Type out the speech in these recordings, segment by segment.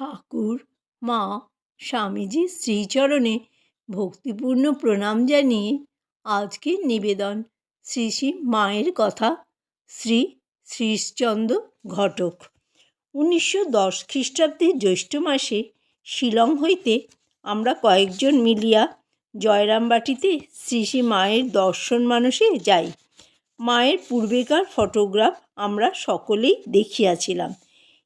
ঠাকুর, মা স্বামীজির শ্রীচরণে ভক্তিপূর্ণ প্রণাম জানিয়ে আজকের নিবেদন শ্রী শ্রী মায়ের কথা, শ্রী শ্রীশচন্দ্র ঘটক। উনিশশো দশ খ্রিস্টাব্দের জ্যৈষ্ঠ মাসে শিলং হইতে আমরা কয়েকজন মিলিয়া জয়রামবাটিতে শ্রী শ্রী মায়ের দর্শন মানুষে যাই। মায়ের পূর্বেকার ফটোগ্রাফ আমরা সকলেই দেখিয়াছিলাম।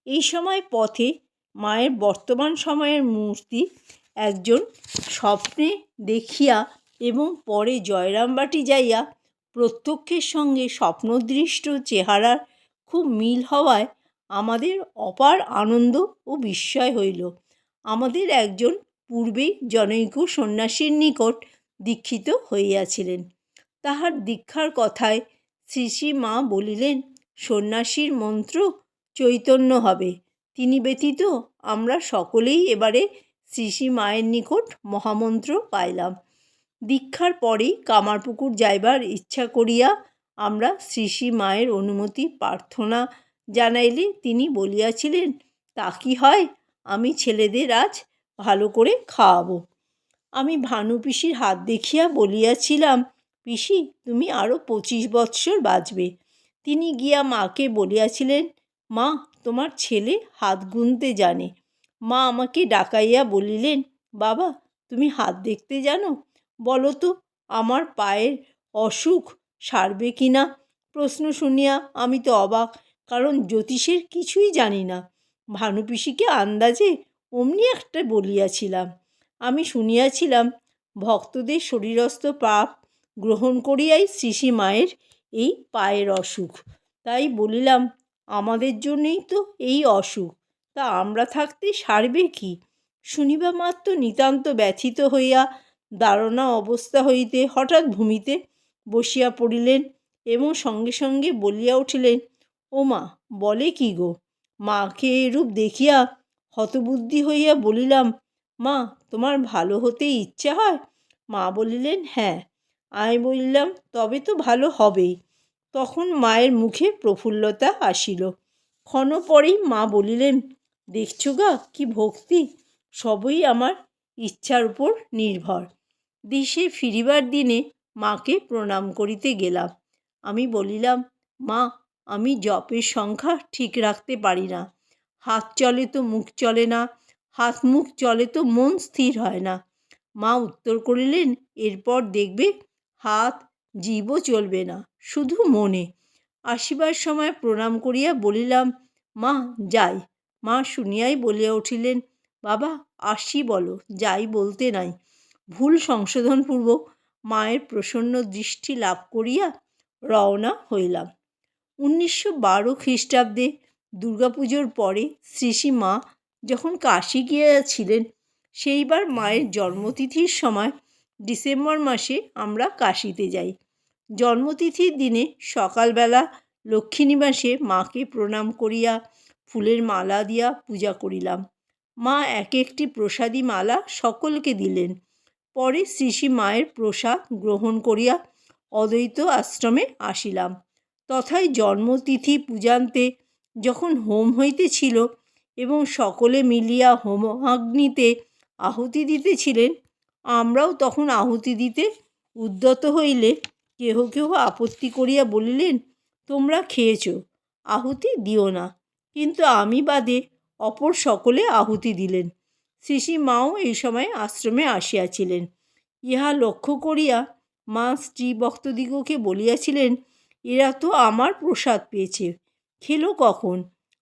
এই সময় পথে মায়ের বর্তমান সময়ের মূর্তি একজন স্বপ্নে দেখিয়া এবং পরে জয়রামবাটি যাইয়া প্রত্যক্ষের সঙ্গে স্বপ্নদৃষ্ট চেহারার খুব মিল হওয়ায় আমাদের অপার আনন্দ ও বিস্ময় হইল। আমাদের একজন পূর্বেই জনৈক সন্ন্যাসীর নিকট দীক্ষিত হইয়াছিলেন। তাহার দীক্ষার কথায় শ্রী শ্রী মা বলিলেন, সন্ন্যাসীর মন্ত্র চৈতন্য হবে। তিনি ব্যতীত আমরা সকলেই এবারে শ্রী মায়ের নিকট মহামন্ত্র পাইলাম। দীক্ষার পরেই কামারপুকুর যাইবার ইচ্ছা করিয়া আমরা শ্রী মায়ের অনুমতি প্রার্থনা জানাইলে তিনি বলিয়াছিলেন, তা কি হয়? আমি ছেলেদের আজ ভালো করে খাওয়াবো। আমি ভানু পিসির হাত দেখিয়া বলিয়াছিলাম, পিসি, তুমি আরও পঁচিশ বৎসর বাঁচবে। তিনি গিয়া মাকে বলিয়াছিলেন, মা তোমার ছেলে হাত গুনতে জানে। মা আমাকে ডাকাইয়া বলিলেন, বাবা, তুমি হাত দেখতে জানো? বলো তো, আমার পায়ের অসুখ সারবে কি না? প্রশ্ন শুনিয়া আমি তো অবাক, কারণ জ্যোতিষের কিছুই জানি না। ভানুপিসিকে আন্দাজে অমনি একটা বলিয়াছিলাম। আমি শুনিয়াছিলাম, ভক্তদের শরীরস্থ পাপ গ্রহণ করিয়াই শ্রী শ্রী মায়ের এই পায়ের অসুখ। তাই বলিলাম আমাদের জন্যেই তো এই অসুখ। তা আমরা থাকতে সারবে কি? শুনিবা মাত্র নিতান্ত ব্যথিত হইয়া দাঁড়ানো অবস্থা হইতে হঠাৎ ভূমিতে বসিয়া পড়িলেন এবং সঙ্গে সঙ্গে বলিয়া উঠিলেন, ও মা, বলে কি গো? মাকে এরূপ দেখিয়া হতবুদ্ধি হইয়া বলিলাম, মা, তোমার ভালো হতে ইচ্ছা হয় মা বলিলেন হ্যাঁ আমি বলিলাম, তবে তো ভালো হবেই তখন মায়ের মুখে প্রফুল্লতা আসিল। ক্ষণ পরেই মা বলিলেন, দেখছ গা, কি ভক্তি! সবই আমার ইচ্ছার উপর নির্ভর। দেশে ফিরিবার দিনে মাকে প্রণাম করিতে গেলাম। আমি বলিলাম, মা, আমি জপের সংখ্যা ঠিক রাখতে পারি না। হাত চলে তো মুখ চলে না, হাত মুখ চলে তো মন স্থির হয় না। মা উত্তর করিলেন, এরপর দেখবে হাত জীবও চলবে না, শুধু মনে। আসিবার সময় প্রণাম করিয়া বলিলাম, মা, যাই। মা শুনিয়াই বলিয়া উঠিলেন, বাবা, আসি বলো, যাই বলতে নাই। ভুল সংশোধনপূর্বক মায়ের প্রসন্ন দৃষ্টি লাভ করিয়া রওনা হইলাম। উনিশশো বারো খ্রিস্টাব্দে দুর্গাপুজোর পরে শ্রী শ্রী মা যখন কাশী গিয়েছিলেন, সেইবার মায়ের জন্মতিথির সময় ডিসেম্বর মাসে আমরা কাশীতে যাই। জন্মতিথির দিনে সকালবেলা লক্ষ্মীনিবাসে মাকে প্রণাম করিয়া ফুলের মালা দিয়া পূজা করিলাম। মা এক একটি প্রসাদী মালা সকলকে দিলেন। পরে শ্রী মায়ের প্রসাদ গ্রহণ করিয়া অদ্বৈত আশ্রমে আসিলাম। তথায় জন্মতিথি পূজান্তে যখন হোম হইতেছিল এবং সকলে মিলিয়া হোমাগ্নিতে আহুতি দিতেছিলেন, আমরাও তখন আহুতি দিতে উদ্যত হইলে কেহ কেহ আপত্তি করিয়া বলিলেন, তোমরা খেয়েছ, আহুতি দিও না। কিন্তু আমি বাদে অপর সকলে আহুতি দিলেন। শ্রী শ্রী মাও এই সময় আশ্রমে আসিয়াছিলেন। ইহা লক্ষ্য করিয়া মা স্ত্রী ভক্তদিগকে বলিয়াছিলেন, এরা তো আমার প্রসাদ পেয়েছে, খেলো কখন?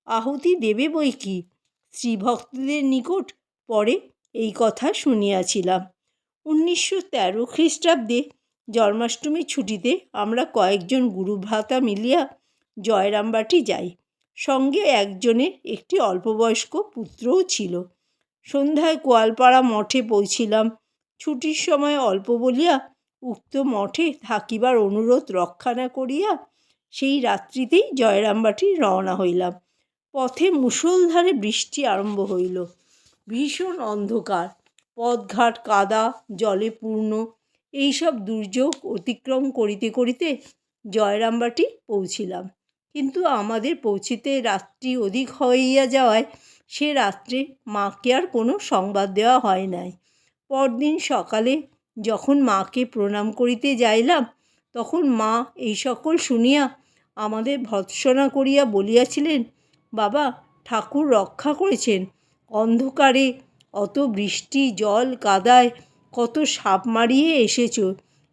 আহুতি দেবে বই কি? শ্রীভক্তদের নিকট পরে এই কথা শুনিয়াছিলাম। উনিশশো তেরো খ্রিস্টাব্দে জন্মাষ্টমীর ছুটিতে আমরা কয়েকজন গুরু গুরুভ্রাতা মিলিয়া জয়রামবাটি যাই। সঙ্গে একজনের একটি অল্পবয়স্ক পুত্রও ছিল। সন্ধ্যায় কোয়ালপাড়া মঠে পৌঁছিলাম। ছুটির সময় অল্প বলিয়া উক্ত মঠে থাকিবার অনুরোধ রক্ষা না করিয়া সেই রাত্রিতেই জয়রামবাটি রওনা হইলাম। পথে মুষলধারে বৃষ্টি আরম্ভ হইল। ভীষণ অন্ধকার। পথঘাট কাদা, জলে পূর্ণ। এইসব দুর্যোগ অতিক্রম করিতে করিতে জয়রামবাটি পৌঁছিলাম। কিন্তু আমাদের পৌঁছিতে রাত্রি অধিক হইয়া যাওয়ায় সে রাত্রে মাকে আর কোনো সংবাদ দেওয়া হয় নাই। পরদিন সকালে যখন মাকে প্রণাম করিতে যাইলাম, তখন মা এই সকল শুনিয়া আমাদের ভৎসনা করিয়া বলিয়াছিলেন, বাবা, ঠাকুর রক্ষা করেছেন। অন্ধকারে অত বৃষ্টি, জল, কাদায় কত সাপ মারিয়ে এসেছ?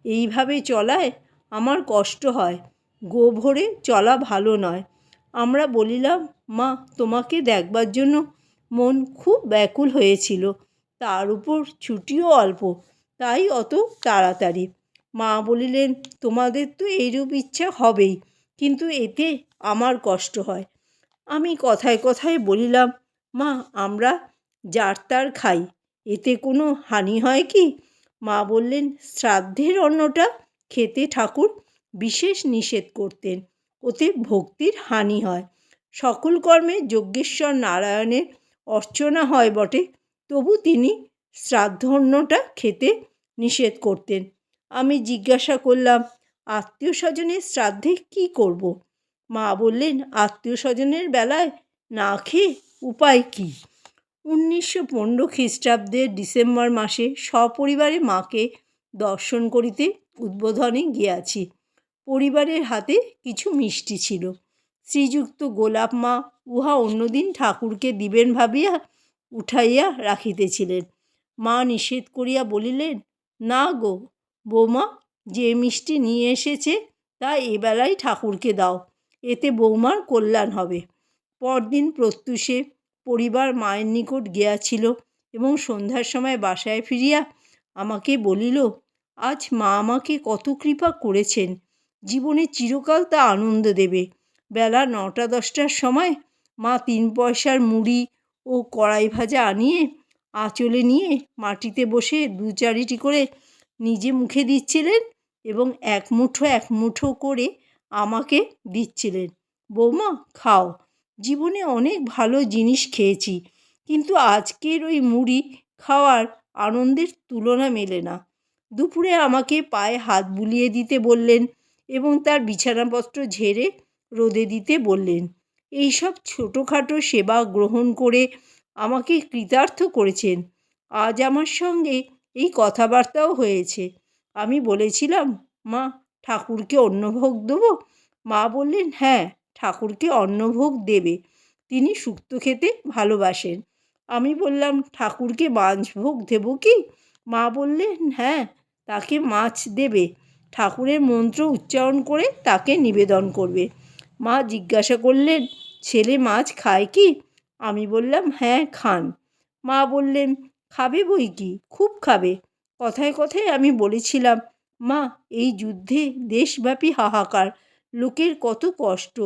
এইভাবে চলায় আমার কষ্ট হয়। গো ভরে চলা ভালো নয়। আমরা বলিলাম, মা, তোমাকে দেখবার জন্য মন খুব ব্যাকুল হয়েছিল। তার উপর ছুটিও অল্প, তাই অত তাড়াতাড়ি। মা বলিলেন, তোমাদের তো এইরূপ ইচ্ছা হবেই, কিন্তু এতে আমার কষ্ট হয়। আমি কথায় কথায় বলিলাম, মা, আমরা যার তার খাই। এতে কোনো হানি হয় কি? মা বললেন, শ্রাদ্ধের অন্নটা খেতে ঠাকুর বিশেষ নিষেধ করতেন, ওতে ভক্তির হানি হয়। সকল কর্মে যজ্ঞেশ্বর নারায়ণের অর্চনা হয় বটে, তবু তিনি শ্রাদ্ধন্নটা খেতে নিষেধ করতেন। আমি জিজ্ঞাসা করলাম, আত্মীয় স্বজনের শ্রাদ্ধে কী করব। মা বললেন, আত্মীয় স্বজনের বেলায় না খেয়ে উপায় কী? উনিশশো পনেরো খ্রিস্টাব্দের ডিসেম্বর মাসে সপরিবারে মাকে দর্শন করিতে উদ্বোধনে গিয়াছি। পরিবারের হাতে কিছু মিষ্টি ছিল। শ্রীযুক্ত গোলাপ মা উহা অন্যদিন ঠাকুরকে দিবেন ভাবিয়া উঠাইয়া রাখিতেছিলেন। মা নিষেধ করিয়া বলিলেন, না গো বৌমা, যে মিষ্টি নিয়ে এসেছে তা এবেলায় ঠাকুরকে দাও, এতে বৌমার কল্যাণ হবে। পরদিন প্রত্যুষে পরিবার মায়ের নিকট গিয়াছিল এবং সন্ধ্যার সময় বাসায় ফিরিয়া আমাকে বলিল, আজ মা আমাকে কত কৃপা করেছেন। জীবনে চিরকাল তা আনন্দ দেবে। বেলা নটা দশটার সময় মা তিন পয়সার মুড়ি ও কড়াই ভাজা আনিয়ে আঁচলে নিয়ে মাটিতে বসে দু চারিটি করে নিজে মুখে দিচ্ছিলেন এবং এক মুঠো এক মুঠো করে আমাকে দিচ্ছিলেন। বৌমা, খাও। জীবনে অনেক ভালো জিনিস খেয়েছি, কিন্তু আজকের ওই মুড়ি খাওয়ার আনন্দের তুলনা মেলে না। দুপুরে আমাকে পায়ে হাত বুলিয়ে দিতে বললেন এবং তার বিছানাপত্র ঝেড়ে রোদে দিতে বললেন। এইসব ছোটোখাটো সেবা গ্রহণ করে আমাকে কৃতার্থ করেছেন। আজ আমার সঙ্গে এই কথাবার্তাও হয়েছে। আমি বলেছিলাম, মা, ঠাকুরকে অন্নভোগ দেবো? মা বললেন হ্যাঁ। ঠাকুরকে অন্নভোগ দেবে। তিনি শুক্তো খেতে ভালোবাসেন। আমি বললাম, ঠাকুরকে মাছ ভোগ দেবো কি? মা বললেন হ্যাঁ তাকে মাছ দেবে। ঠাকুরের মন্ত্র উচ্চারণ করে তাকে নিবেদন করবে। মা জিজ্ঞাসা করলেন, ছেলে মাছ খায় কি? আমি বললাম হ্যাঁ খান। মা বললেন, খাবে বই কি? খুব খাবে। কথায় কথায় আমি বলেছিলাম, মা, এই যুদ্ধে দেশব্যাপী হাহাকার, লোকের কত কষ্ট।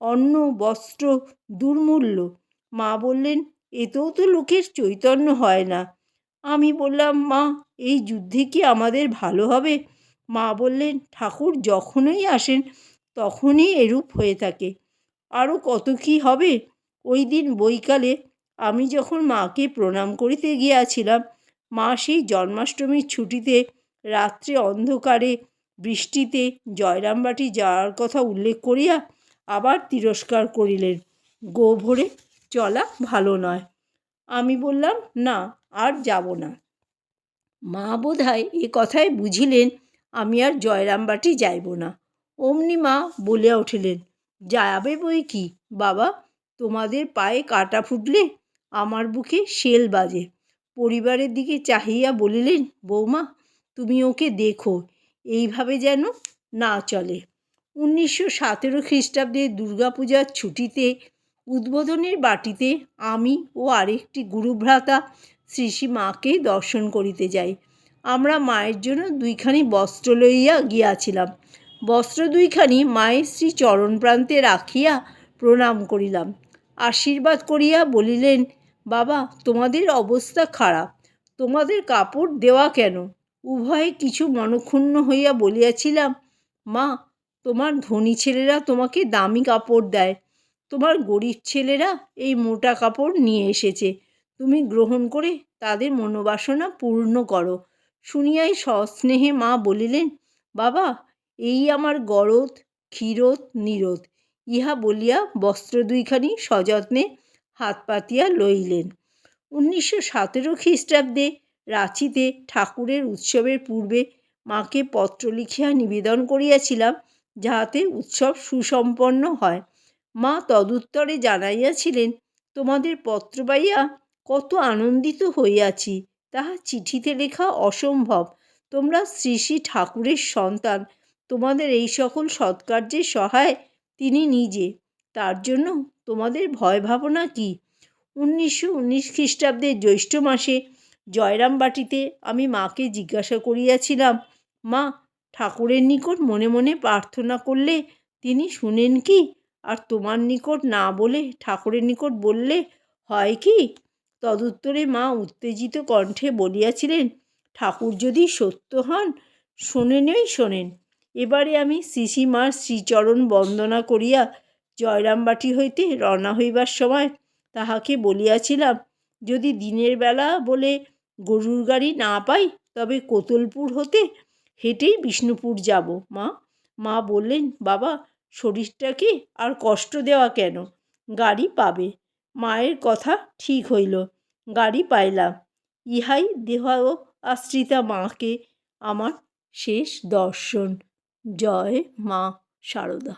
অন্ন, বস্ত্র, দুর্মূল্য। মা বললেন এতেও তো লোকের চৈতন্য হয় না। আমি বললাম, মা, এই যুদ্ধে কি আমাদের ভালো হবে? মা বললেন, ঠাকুর যখনই আসেন, তখনই এরূপ হয়ে থাকে। আরও কত কী হবে? ওই দিন বৈকালে আমি যখন মাকে প্রণাম করিতে গিয়াছিলাম, মা সেই জন্মাষ্টমীর ছুটিতে রাত্রে অন্ধকারে বৃষ্টিতে জয়রামবাটি যাওয়ার কথা উল্লেখ করিয়া আবার তিরস্কার করিলেন। গো ভরে চলা ভালো নয়। আমি বললাম, না, আর যাব না। মা বোধ হয় এ কথায় বুঝিলেন, আমি আর জয়রামবাটি যাইব না। অমনি মা বলিয়া উঠিলেন, যাবে বই কি? বাবা, তোমাদের পায়ে কাটা ফুটলে আমার বুকে শেল বাজে। পরিবারের দিকে চাহিয়া বলিলেন, বৌমা, তুমি ওকে দেখো, এইভাবে যেন না চলে। উনিশশো সতেরো খ্রিস্টাব্দে দুর্গাপূজার ছুটিতে, উদ্বোধনের বাটিতে আমি ও আরেকটি গুরুভ্রাতা শ্রী শ্রী মাকে দর্শন করিতে যাই। আমরা মায়ের জন্য দুইখানি বস্ত্র লইয়া গিয়াছিলাম। বস্ত্র দুইখানি মায়ের শ্রী চরণ প্রান্তে রাখিয়া প্রণাম করিলাম। আশীর্বাদ করিয়া বলিলেন, বাবা, তোমাদের অবস্থা খারাপ। তোমাদের কাপড় দেওয়া কেন? উভয়ে কিছু মনক্ষুণ্ণ হইয়া বলিয়াছিলাম, মা তোমার ধনী ছেলেরা তোমাকে দামি কাপড় দেয়। তোমার গরিব ছেলেরা এই মোটা কাপড় নিয়ে এসেছে। তুমি গ্রহণ করে তাদের মনোবাসনা পূর্ণ করো। শুনিয়াই সস্নেহে মা বলিলেন, বাবা, এই আমার গরদ, ক্ষীরোদ নিরোধ ইহা বলিয়া বস্ত্র দুইখানি সযত্নে হাত পাতিয়া লইলেন। উনিশশো সতেরো খ্রিস্টাব্দে রাঁচিতে ঠাকুরের উৎসবের পূর্বে মাকে পত্র লিখিয়া নিবেদন করিয়াছিলাম। যাহাতে উৎসব সুসম্পন্ন হয়। মা তদুত্তরে জানাইয়াছিলেন, তোমাদের পত্র পাইয়া কত আনন্দিত হইয়াছি, তাহা চিঠিতে লেখা অসম্ভব। তোমরা শ্রী শ্রী ঠাকুরের সন্তান, তোমাদের এই সকল সৎকার্যের সহায় তিনি নিজে। তার জন্য তোমাদের ভয় ভাবনা কি? উনিশশো উনিশ খ্রিস্টাব্দের জ্যৈষ্ঠ মাসে জয়রামবাটিতে আমি মাকে জিজ্ঞাসা করিয়াছিলাম, মা ঠাকুরের নিকট মনে মনে প্রার্থনা করলে তিনি শুনেন কি? আর তোমার নিকট না বলে ঠাকুরের নিকট বললে হয় কি? তদুত্তরে মা উত্তেজিত কণ্ঠে বলিয়াছিলেন, ঠাকুর যদি সত্য হন, শোনেনই শোনেন। এবারে আমি শ্রীশ্রীমার শ্রীচরণ বন্দনা করিয়া জয়রামবাটি হইতে রওনা হইবার সময় তাহাকে বলিয়াছিলাম, যদি দিনের বেলা বলে গরুর গাড়ি না পাই, তবে কোতলপুর হতে হেঁটেই বিষ্ণুপুর যাব, মা। মা বললেন, বাবা, শরীরটাকে আর কষ্ট দেওয়া কেন? গাড়ি পাবে। মায়ের কথা ঠিক হইল, গাড়ি পাইলাম। ইহাই দেহ আশ্রিতা মাকে, আমার শেষ দর্শন। জয় মা শারদা